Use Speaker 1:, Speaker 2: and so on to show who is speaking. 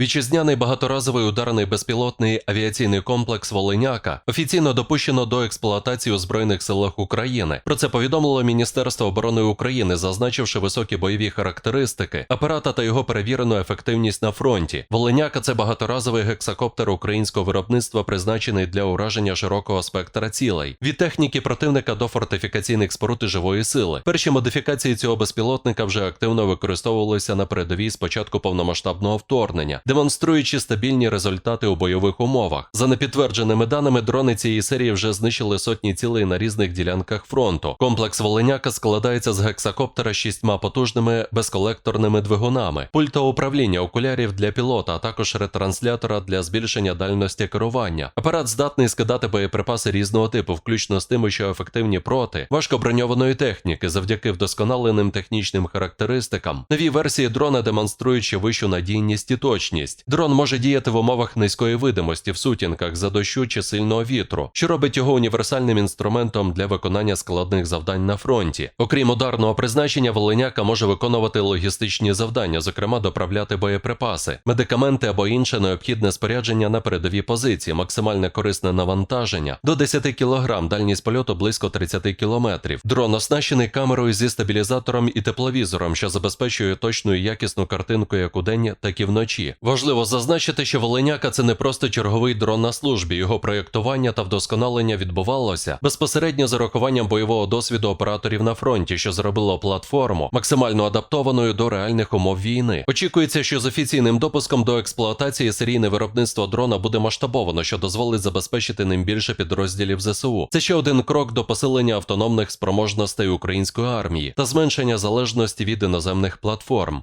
Speaker 1: Вітчизняний багаторазовий ударний безпілотний авіаційний комплекс Волиняка офіційно допущено до експлуатації у Збройних силах України. Про це повідомило Міністерство оборони України, зазначивши високі бойові характеристики апарата та його перевірену ефективність на фронті. Волиняка це багаторазовий гексакоптер українського виробництва, призначений для ураження широкого спектра цілей від техніки противника до фортифікаційних споруд і живої сили. Перші модифікації цього безпілотника вже активно використовувалися на передовій з початку повномасштабного вторгнення, демонструючи стабільні результати у бойових умовах. За непідтвердженими даними, дрони цієї серії вже знищили сотні цілей на різних ділянках фронту. Комплекс Волиняка складається з гексакоптера з шістьма потужними безколекторними двигунами, пульта управління, окулярів для пілота, а також ретранслятора для збільшення дальності керування. Апарат здатний скидати боєприпаси різного типу, включно з тими, що ефективні проти важкоброньованої техніки, завдяки вдосконаленим технічним характеристикам. Нові версії дрона демонструють ще вищу надійність і точність. Дрон може діяти в умовах низької видимості в сутінках за дощу чи сильного вітру, що робить його універсальним інструментом для виконання складних завдань на фронті. Окрім ударного призначення, Волиняка може виконувати логістичні завдання, зокрема доправляти боєприпаси, медикаменти або інше необхідне спорядження на передові позиції, максимальне корисне навантаження до 10 кг, дальність польоту близько 30 км. Дрон оснащений камерою зі стабілізатором і тепловізором, що забезпечує точну і якісну картинку як удень, так і вночі. Важливо зазначити, що Волиняка це не просто черговий дрон на службі. Його проєктування та вдосконалення відбувалося безпосередньо з урахуванням бойового досвіду операторів на фронті, що зробило платформу максимально адаптованою до реальних умов війни. Очікується, що з офіційним допуском до експлуатації серійне виробництво дрона буде масштабовано, що дозволить забезпечити ним більше підрозділів ЗСУ. Це ще один крок до посилення автономних спроможностей української армії та зменшення залежності від іноземних платформ.